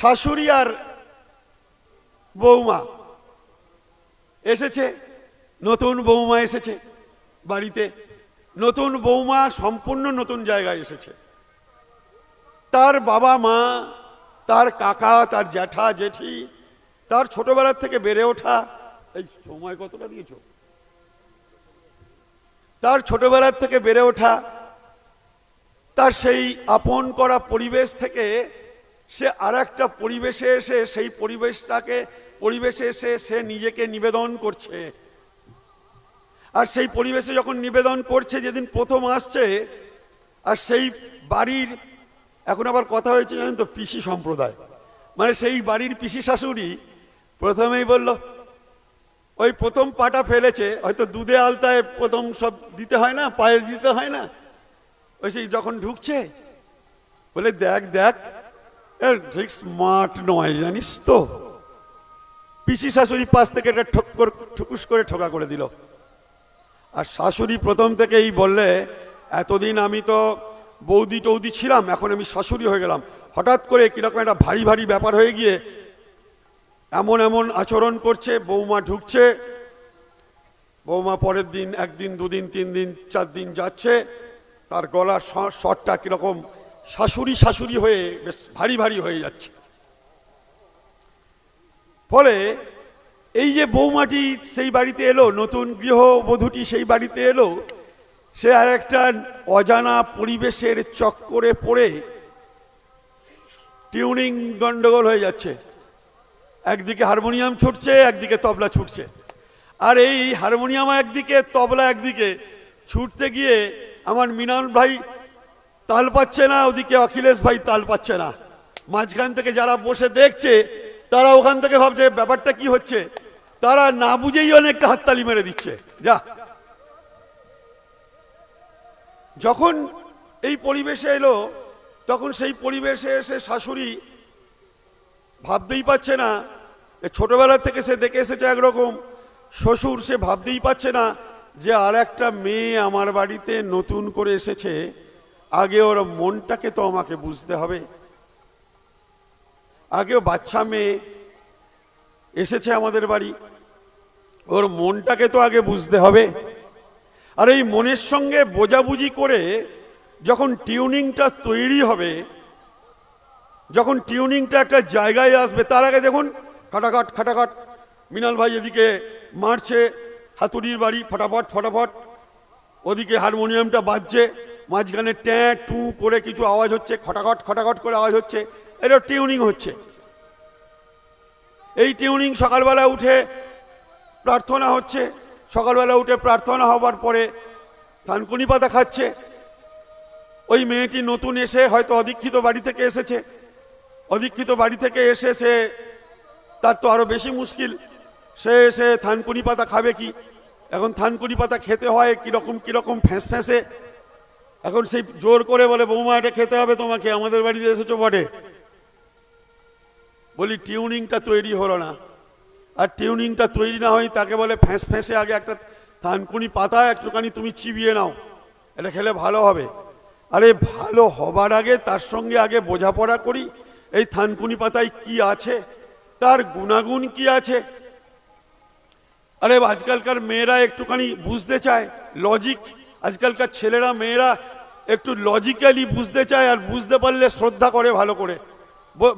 শাশুড়ি আর বৌমা। এসেছে, নতুন বৌমা এসেছে বাড়িতে। নতুন বৌমা সম্পূর্ণ নতুন জায়গায় এসেছে। তার বাবা মা, তার কাকা, তার জ্যাঠা, জেঠি, তার ছোটবেলার থেকে বেড়ে ওঠা, এই সময় কতটা দিয়েছ? তার ছোটবেলার থেকে বেড়ে ওঠা, তার সেই আপন করা পরিবেশ থেকে সে আর একটা পরিবেশে এসে, সেই পরিবেশটাকে পরিবেশে এসে সে নিজেকে নিবেদন করছে। আর সেই পরিবেশে যখন নিবেদন করছে, যেদিন প্রথম আসছে, আর সেই বাড়ির, এখন আবার কথা হয়েছে জানেন তো, পিসি সম্প্রদায়। মানে সেই বাড়ির পিসি শাশুড়ি প্রথমেই বলল, ওই প্রথম পাটা ফেলেছে, হয়তো দুধে আলতায় প্রথম সব দিতে হয় না পায়ে দিতে হয় না। ওই সেই যখন ঢুকছে, বলে, দেখ দেখ ঠিক স্মার্ট নয় জানিস তো? পিসি শাশুড়ি পাশ থেকে এটা ঠক করে, ঠুকুস করে ঠোকা করে দিল। আর শাশুড়ি প্রথম থেকেই বললে, এতদিন আমি তো বৌদি টৌদি ছিলাম, এখন আমি শাশুড়ি হয়ে গেলাম। হঠাৎ করে কীরকম একটা ভারী ভারী ব্যাপার হয়ে গিয়ে এমন এমন আচরণ করছে, বৌমা ঢুকছে। বৌমা পরের দিন, একদিন, দুদিন, তিন দিন, চার দিন যাচ্ছে। তার গলার স্বরটা কীরকম শাশুড়ি শাশুড়ি হয়ে বেশ ভারী ভারী হয়ে যাচ্ছে। ফলে এই যে বৌমাটি সেই বাড়িতে এলো, নতুন গৃহবধূটি সেই বাড়িতে এলো, সে আর একটা অজানা পরিবেশের চক্করে পড়ে টিউনিং গন্ডগোল হয়ে যাচ্ছে। একদিকে হারমোনিয়াম ছুটছে, একদিকে তবলা ছুটছে। আর এই হারমোনিয়াম একদিকে, তবলা একদিকে। ছুটতে গিয়ে আমার মিনাল ভাই তাল পাচ্ছে না, ওদিকে অখিলেশ ভাই তাল পাচ্ছে না। মাঝখান থেকে যারা বসে দেখছে, তারা ওখান থেকে ভাবছে, ব্যাপারটা কি হচ্ছে? তারা না বুঝেই অনেকটা হাততালি মেরে দিচ্ছে। যা। যখন এই পরিবেশে এলো, তখন সেই পরিবেশে এসে শাশুড়ি ভাবতেই পারছে না ছোটবেলা থেকে সে দেখে এসেছে একরকম। শ্বশুর সে ভাবতেই পারছে না যে আর একটা মেয়ে আমার বাড়িতে নতুন করে এসেছে। আগে ওর মনটাকে তো আমাকে বুঝতে হবে। আগেও বাচ্চা মেয়ে এসেছে আমাদের বাড়ি, ওর মনটাকে তো আগে বুঝতে হবে। আর এই মনের সঙ্গে বোঝাবুঝি করে যখন টিউনিংটা তৈরি হবে, যখন টিউনিংটা একটা জায়গায় আসবে, তার আগে দেখুন, খাটাখাট খাটাখাট, মিনাল ভাই এদিকে মারছে, হাতুড়ির বাড়ি, ফটাফট ফটাফট, ওদিকে হারমোনিয়ামটা বাজছে। মাঝখানে ট্যাঁ, টু করে কিছু আওয়াজ হচ্ছে, খটাখট খটাখট করে আওয়াজ হচ্ছে এটা টিউনিং হচ্ছে। এই টিউনিং সকালবেলা উঠে প্রার্থনা হচ্ছে, সকালবেলা উঠে প্রার্থনা হবার পরে থানকুনি পাতা খাচ্ছে ওই মেয়েটি নতুন এসে হয়তো অদীক্ষিত বাড়ি থেকে এসেছে, অদীক্ষিত বাড়ি থেকে এসে সে, তার তো আরও বেশি মুশকিল, সে এসে থানকুনি পাতা খাবে কি? এখন থানকুনি পাতা খেতে হয় কীরকম কীরকম ফ্যাঁস ফ্যাঁসে এখন সেই জোর করে বলে, বৌমা, এটা খেতে হবে তোমাকে, আমাদের বাড়িতে এসেছ বটে। বলি, টিউনিংটা তৈরি হলো না। আর টিউনিংটা তৈরি না হয় তাকে বলে ফ্যাঁস ফ্যাঁসে আগে একটা থানকুনি পাতা একটুখানি তুমি চিবিয়ে নাও, এটা খেলে ভালো হবে। আরে, ভালো হবার আগে, তার সঙ্গে আগে বোঝাপড়া করি, এই থানকুনি পাতায় কি আছে, তার গুণাগুণ কি আছে। আরে, আজকালকার মেয়েরা একটুখানি বুঝতে চায়, লজিক আজকালকার ছেলেরা, মেয়েরা একটু লজিক্যালি বুঝতে চায় আর বুঝতে পারলে শ্রদ্ধা করে ভালো করে।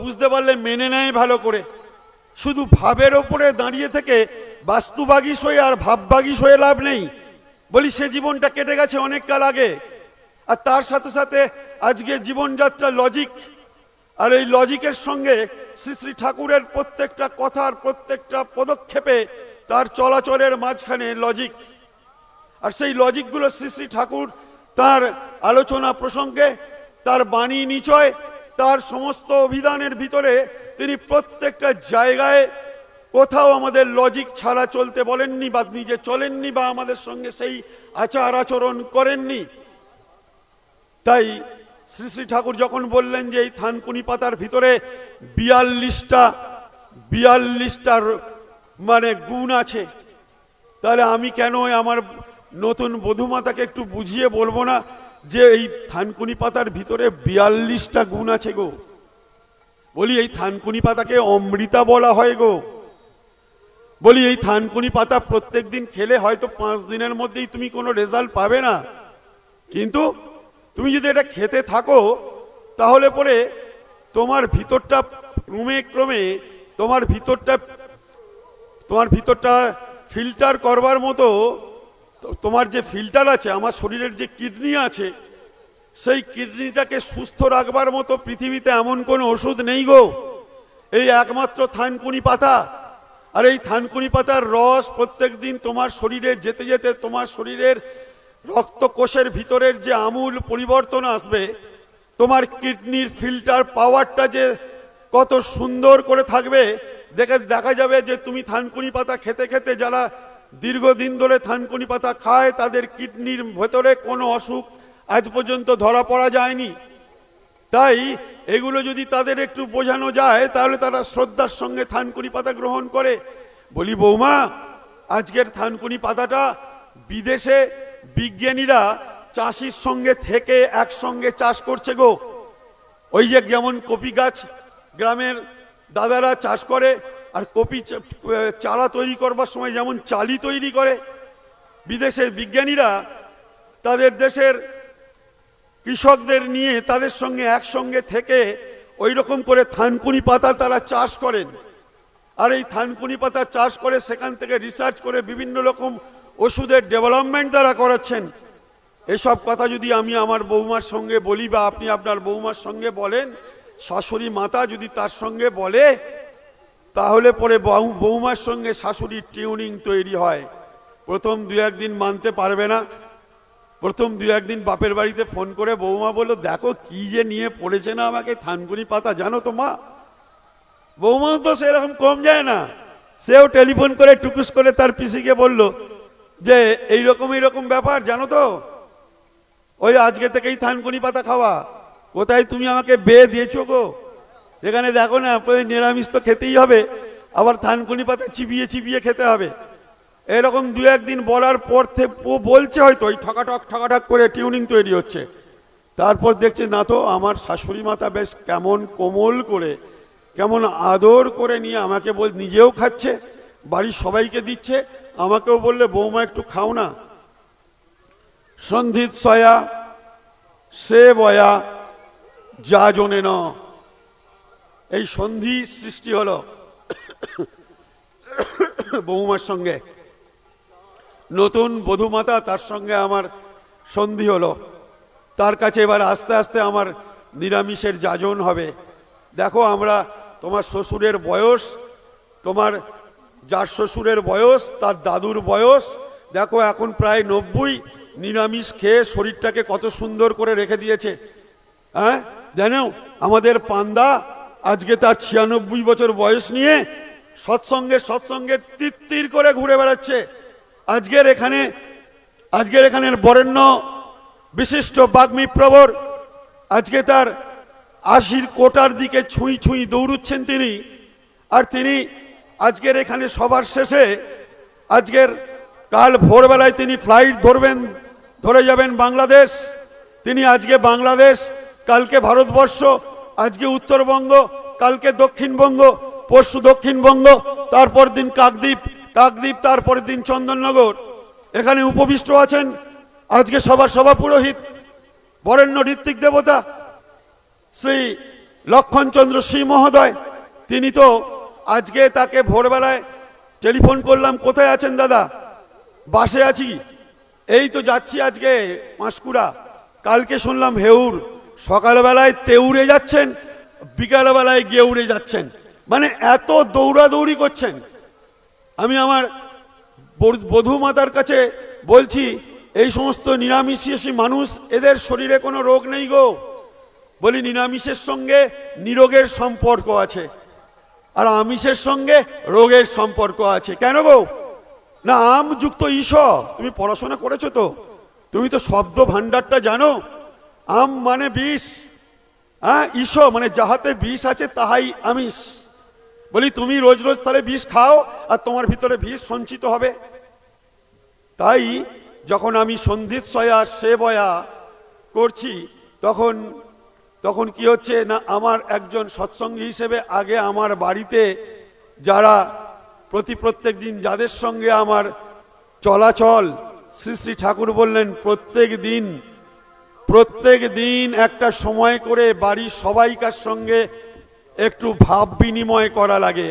বুঝতে পারলে মেনে নেয় ভালো করে। শুধু ভাবের ওপরে দাঁড়িয়ে থেকে বাস্তুবাগিস হয়ে আর ভাববাগিস হয়ে লাভ নেই। বলি, সে জীবনটা কেটে গেছে অনেক কাল আগে। আর তার সাথে সাথে আজকে জীবনযাত্রা লজিক আর এই লজিকের সঙ্গে শ্রী শ্রী ঠাকুরের প্রত্যেকটা কথার প্রত্যেকটা পদক্ষেপে তার চলাচলের মাঝখানে লজিক আর সেই লজিকগুলো শ্রী শ্রী ঠাকুর তার আলোচনা প্রসঙ্গে, তার বাণী নিচয়, তার সমস্ত অভিধানের ভিতরে তিনি প্রত্যেকটা জায়গায় কোথাও আমাদের লজিক ছাড়া চলতে বলেননি বা নিজে চলেননি বা আমাদের সঙ্গে সেই আচার আচরণ করেননি। তাই শ্রী শ্রী ঠাকুর যখন বললেন যে এই থানকুনি পাতার ভিতরে বিয়াল্লিশটা, বিয়াল্লিশটার মানে গুণ আছে, তাহলে আমি কেন আমার নতুন বধুমাতাকে একটু বুঝিয়ে বলব না যে এই থানকুনি পাতার ভিতরে বিয়াল্লিশটা গুণ আছে গো। বলি, এই থানকুনি পাতাকে অমৃতা বলা হয় গো। বলি, এই থানকুনি পাতা প্রত্যেক দিন খেলে হয়তো পাঁচ দিনের মধ্যেই তুমি কোনো রেজাল্ট পাবে না। কিন্তু তুমি যদি এটা খেতে থাকো, তাহলে পরে তোমার ভিতরটা ক্রমে ক্রমে তোমার ভিতরটা তোমার ভিতরটা ফিল্টার করবার মতো তোমার যে ফিল্টার আছে, আমার শরীরের যে কিডনি আছে, সেই কিডনিটাকে সুস্থ রাখবার মতো পৃথিবীতে এমন কোনো ওষুধ নেই গো। এই একমাত্র থানকুনি পাতা। আর এই থানকুনি পাতার রস প্রত্যেক দিন তোমার শরীরে যেতে যেতে তোমার শরীরের রক্তকোষের ভিতরের যে আমূল পরিবর্তন আসবে, তোমার কিডনির ফিল্টার পাওয়ারটা যে কত সুন্দর করে থাকবে, দেখে দেখা যাবে যে তুমি থানকুনি পাতা খেতে খেতে যারা দীর্ঘদিন ধরে থানকুনি পাতা খায়, তাদের কিডনির ভেতরে কোনো অসুখ আজ পর্যন্ত ধরা পড়া যায়নি। তাই এগুলো যদি তাদের একটু বোঝানো যায়, তাহলে তারা শ্রদ্ধার সঙ্গে থানকুনি পাতা গ্রহণ করে। বলি, বৌমা, আজকের থানকুনি পাতাটা বিদেশে বিজ্ঞানীরা চাষির সঙ্গে থেকে একসঙ্গে চাষ করছে গো। ওই যে যেমন কপি গাছ গ্রামের দাদারা চাষ করে আর কপি চারা তৈরি করবার সময় যেমন চালি তৈরি করে, বিদেশের বিজ্ঞানীরা তাদের দেশের কৃষকদের নিয়ে তাদের সঙ্গে একসঙ্গে থেকে ওই রকম করে থানকুনি পাতা তারা চাষ করেন। আর এই থানকুনি পাতা চাষ করে সেখান থেকে রিসার্চ করে বিভিন্ন রকম ওষুধের ডেভেলপমেন্ট তারা করাচ্ছেন। এসব কথা যদি আমি আমার বৌমার সঙ্গে বলি বা আপনি আপনার বৌমার সঙ্গে বলেন, শাশুড়ি মাতা যদি তার সঙ্গে বলে তাহলে পরে বউ- বৌমার সঙ্গে শাশুড়ির টিউনিং তৈরি হয়। প্রথম দু একদিন মানতে পারবে না। প্রথম দু একদিন বাপের বাড়িতে ফোন করে বৌমা বলল, দেখো কি যে নিয়ে পড়েছে না আমাকে থানকুনি পাতা, জানো তো মা? বৌমাও তো সেরকম কম যায় না। সেও টেলিফোন করে টুকুস করে তার পিসিকে বলল যে এই এইরকম এইরকম ব্যাপার, জানো তো? ওই আজকে থেকেই থানকুনি পাতা খাওয়া। কোথায় তুমি আমাকে বেয়ে দিয়েছ গো? সেখানে দেখো না নিরামিষ তো খেতেই হবে। আবার থানকুনি পাতা চিবিয়ে চিবিয়ে খেতে হবে। এরকম দু একদিন বলার পর ও বলছে হয়তো, ওই ঠকাঠক ঠকাঠক করে টিউনিং তৈরি হচ্ছে। তারপর দেখছে, না তো, আমার শাশুড়ি মাতা বেশ কেমন কোমল করে, কেমন আদর করে নিয়ে আমাকে বল, নিজেও খাচ্ছে, বাড়ির সবাইকে দিচ্ছে। আমাকেও বললে, বৌমা একটু খাও না। সন্ধিত সয়া, সে বয়া, যা জনে ন। এই সন্ধি সৃষ্টি হলো বৌমার সঙ্গে। নতুন বধুমাতা তার সঙ্গে আমার সন্ধি হলো। তার কাছে এবার আস্তে আস্তে আমার নিরামিষের যাজন হবে। দেখো আমরা তোমার শ্বশুরের বয়স, তোমার যার শ্বশুরের বয়স, তার দাদুর বয়স, দেখো এখন প্রায় নব্বই, নিরামিষ খেয়ে শরীরটাকে কত সুন্দর করে রেখে দিয়েছে। হ্যাঁ? জানো, আমাদের পান্দা আজকে তার ছিয়ানব্বই বছর বয়স নিয়ে সৎসঙ্গে সৎসঙ্গে তীর করে ঘুরে বেড়াচ্ছে। আজকের এখানে আজকের এখানে বরেণ্য বিশিষ্ট বাগ্মী প্রবর আজকে তার আশির কোটার দিকে ছুঁই ছুঁই দৌড়ুচ্ছেন তিনি। আর তিনি আজকের এখানে সবার শেষে, আজকের কাল ভোরবেলায় তিনি ফ্লাইট ধরবেন, ধরে যাবেন বাংলাদেশ। তিনি আজকে বাংলাদেশ, কালকে ভারতবর্ষ আজকে উত্তরবঙ্গ, কালকে দক্ষিণবঙ্গ, পরশু দক্ষিণবঙ্গ তারপর দিন কাকদ্বীপ কাকদ্বীপ, তারপরের দিন চন্দননগর। এখানে উপবিষ্ট আছেন আজকে সবার সভা পুরোহিত বরেণ্য ঋত্বিক দেবতা, শ্রী লক্ষণচন্দ্র শ্রী মহোদয়। তিনি তো আজকে তাকে ভোরবেলায় টেলিফোন করলাম, কোথায় আছেন দাদা? বাসে আছি। এই তো যাচ্ছি আজকে পাঁশকুড়া কালকে শুনলাম হেউর। সকালবেলায় তেউরে যাচ্ছেন, বিকালবেলায় গিয়ে উড়ে যাচ্ছেন। মানে এত দৌড়াদৌড়ি করছেন। আমি আমার বধূ- মাতার কাছে বলছি, এই সমস্ত নিরামিষী মানুষ, এদের শরীরে কোনো রোগ নেই গো। বলি, নিরামিষের সঙ্গে নিরোগের সম্পর্ক আছে। আর আমিষের সঙ্গে রোগের সম্পর্ক আছে। কেন গো? না আম যুক্ত ঈশ তুমি পড়াশোনা করেছ তো? তুমি তো শব্দ ভাণ্ডারটা জানো? আম মানে বিষ হ্যাঁ? ঈশ মানে যাহাতে বিষ আছে তাহাই আমিষ। বলি, তুমি রোজ রোজ তাহলে বিষ খাও আর তোমার ভিতরে বিষ সঞ্চিত হবে। তাই যখন আমি সন্ধিত সয়া সে বয়া করছি, তখন তখন কি হচ্ছে না, আমার একজন সৎসঙ্গী হিসেবে আগে আমার বাড়িতে যারা প্রতি প্রত্যেক দিন যাদের সঙ্গে আমার চলাচল, শ্রী শ্রী ঠাকুর বললেন, প্রত্যেক দিন প্রত্যেক দিন একটা সময় করে বাড়ির সবাইকার সঙ্গে একটু ভাব বিনিময় করা লাগে।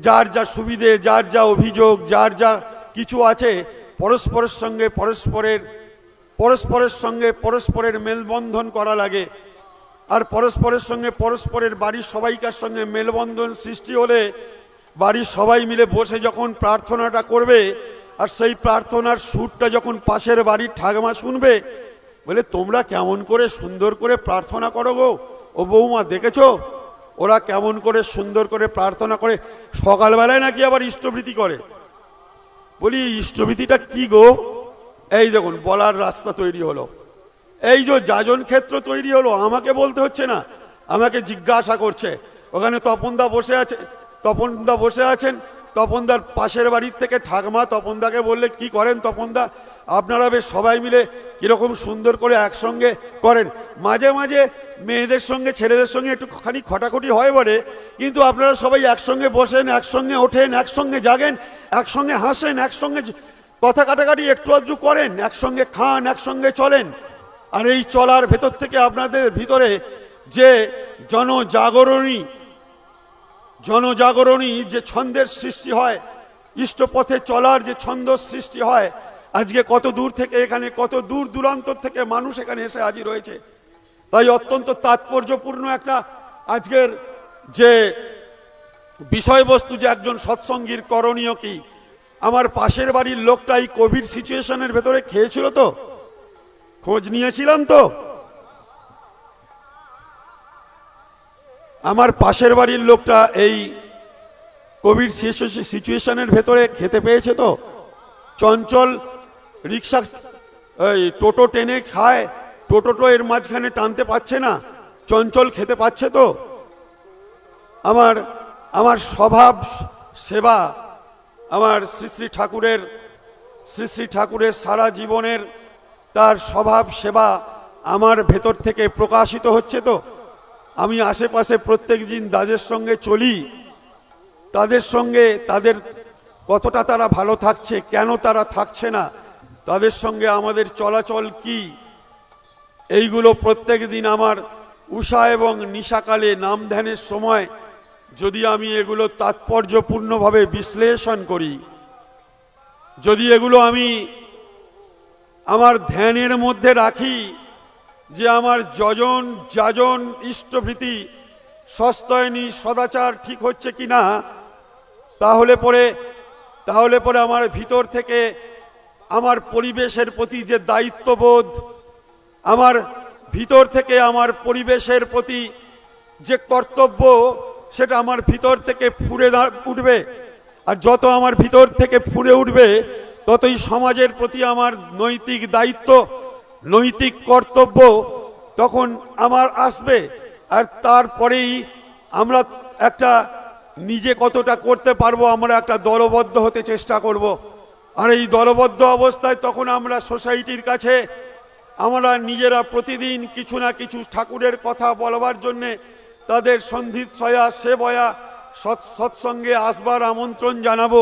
যার যা সুবিধে, যার যা অভিযোগ, যার যা কিছু আছে, পরস্পরের সঙ্গে পরস্পরের পরস্পরের সঙ্গে পরস্পরের মেলবন্ধন করা লাগে। আর পরস্পরের সঙ্গে পরস্পরের বাড়ির সবাইকার সঙ্গে মেলবন্ধন সৃষ্টি হলে বাড়ির সবাই মিলে বসে যখন প্রার্থনাটা করবে, আর সেই প্রার্থনার সুরটা যখন পাশের বাড়ির ঠাকমা শুনবে বলে, তোমরা কেমন করে সুন্দর করে প্রার্থনা করো গো? ও বৌমা, দেখেছ? ওরা কেমন করে সুন্দর করে প্রার্থনা করে। সকালবেলায় নাকি আবার ইষ্টভৃতি করে? বলি, ইষ্টভৃতিটা কি গো? এই দেখুন, বলার রাস্তা তৈরি হলো। এই যে যাজন ক্ষেত্র তৈরি হলো, আমাকে বলতে হচ্ছে না। আমাকে জিজ্ঞাসা করছে। ওখানে তপনদা বসে আছে, তপনদা বসে আছেন। তপনদার পাশের বাড়ির থেকে ঠাকমা তপনদাকে বললে, কি করেন তপনদা? আপনারা বেশ সবাই মিলে কীরকম সুন্দর করে একসঙ্গে করেন। মাঝে মাঝে মেয়েদের সঙ্গে, ছেলেদের সঙ্গে একটুখানি খটাখটি হয় বলে কিন্তু আপনারা সবাই একসঙ্গে বসেন, একসঙ্গে ওঠেন, একসঙ্গে জাগেন, একসঙ্গে হাসেন, একসঙ্গে কথা কাটাকাটি একটু আধটু করেন, একসঙ্গে খান, একসঙ্গে চলেন। আর এই চলার ভেতর থেকে আপনাদের ভিতরে যে জনজাগরণী জনজাগরণী যে ছন্দের সৃষ্টি হয়, ইষ্টপথে চলার যে ছন্দ সৃষ্টি হয় আজকে কত দূর থেকে এখানে, কত দূর দূরান্তর থেকে মানুষ এখানে এসে হাজির হয়েছে। তাই অত্যন্ত তাৎপর্যপূর্ণ একটা আজকের যে বিষয়বস্তু যে একজন সৎসঙ্গীর করণীয় কি, আমার পাশের বাড়ির লোকটা এই কোভিড সিচুয়েশনের ভেতরে খেয়েছিল তো? খোঁজ নিয়েছিলাম তো? আমার পাশের বাড়ির লোকটা এই কোভিড সিচুয়েশনের ভেতরে খেতে পেয়েছে তো? চঞ্চল রিক্সা এই টোটো টেনে খায়, টোটোটো এর মাঝখানে টানতে পারছে না, চঞ্চল খেতে পাচ্ছে তো। আমার আমার স্বভাব সেবা, আমার শ্রী শ্রী ঠাকুরের, শ্রী শ্রী ঠাকুরের সারা জীবনের তার স্বভাব সেবা আমার ভেতর থেকে প্রকাশিত হচ্ছে তো। আমি আশেপাশে প্রত্যেক দিন তাদের সঙ্গে চলি। তাদের সঙ্গে তাদের কতটা তারা ভালো থাকছে, কেন তারা থাকছে না তাদের সঙ্গে আমাদের চলাচল কি? এইগুলো প্রত্যেক দিন আমার উষা এবং নিশাকালে নাম ধ্যানের সময় যদি আমি এগুলো তাৎপর্যপূর্ণভাবে বিশ্লেষণ করি, যদি এগুলো আমি আমার ধ্যানের মধ্যে রাখি যে আমার যজন, যাজন, ইষ্টভৃতি, সস্তয়নী, সদাচার ঠিক হচ্ছে কি না তাহলে পরে তাহলে পরে আমার ভিতর থেকে আমার পরিবেশের প্রতি যে দায়িত্ববোধ, আমার ভিতর থেকে আমার পরিবেশের প্রতি যে কর্তব্য, সেটা আমার ভিতর থেকে ফুরে উঠবে আর যত আমার ভিতর থেকে ফুরে উঠবে, ততই সমাজের প্রতি আমার নৈতিক দায়িত্ব, নৈতিক কর্তব্য তখন আমার আসবে আর তারপরেই আমরা একটা নিজে কতটা করতে পারব, আমরা একটা দলবদ্ধ হতে চেষ্টা করব। আর এই দলবদ্ধ অবস্থায় তখন আমরা সোসাইটির কাছে আমরা নিজেরা প্রতিদিন কিছু না কিছু ঠাকুরের কথা বলবার জন্যে তাদের সন্ধিৎসয়া, সেবয়া, সৎ সৎসঙ্গে আসবার আমন্ত্রণ জানাব।